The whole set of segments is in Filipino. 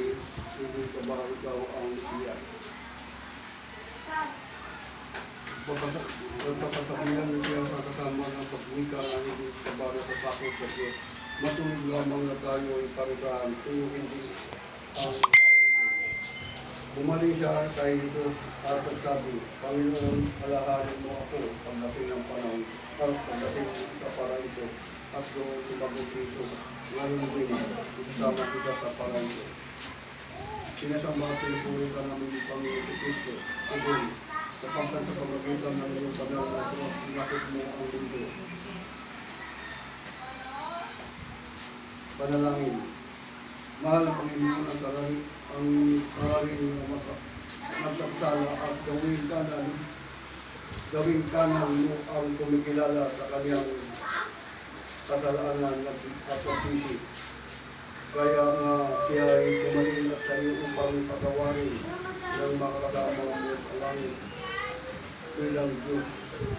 sakali hindi ka ba ikaw ang siya. Pagpapasabihan niyo siya sa kasama ng pagwika na hindi ka ba natatakot sa Diyos. Matuloy lamang na tayo ay parugahan kung hindi ang Bumalik siya kay Jesus at nagsabi, Panginoon, alahanin mo ako pagdating ng panahon at pagdating sa paraiso at doon sumagot Jesus, ngayon din, isama kita sa paraiso. Sinasama at pinupuri ka namin ni Panginoon Kristo, Ibon, sapagkat sa pamagitan ng iyong banal na ito, inakot mo ang mundo. Panalangin. Mahal na Panginoon ang sarili, ang sarili na maka, nagkasala at gawin kanan, gawin kanan mo ang kumikilala sa kanyang kasalanan at pagsisisi. Kaya nga siya ay kumain at sa upang patawarin ng mo sa langit. Bilang Diyos,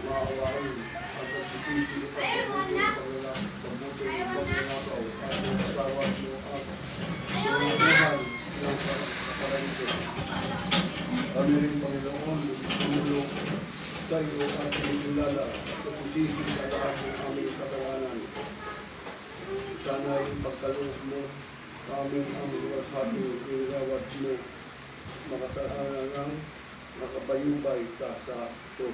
maawarin at pagsisisi at pagbuti ng kanila, pagbuti ng pagnanakaw at patawad mo at Panginoon ng paraiso. Kami rin Panginoon, tumulong sa iyo at kinikilala at pagsisisi sa lahat ng aming kasalanan. Sana'y pagkaloob mo sa amin ang luwalhati, inawad mo, makasalanan ng nakabayubay ka sa Diyos.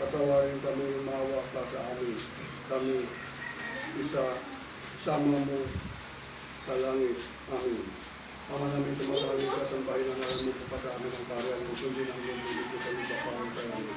Patawarin kami, mawa ka sa amin. Kami isa, sama mo sa langit. Amin. Ama namin tumatalin ka sa bahay na namin mo pa sa amin ang karyan mo. Sundin ang bibig sa iba para sa langit.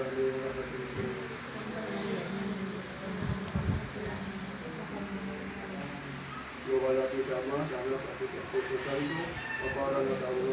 Luwa natin sa Ama, sa Anak at sa Espiritu Santo, o para na tayo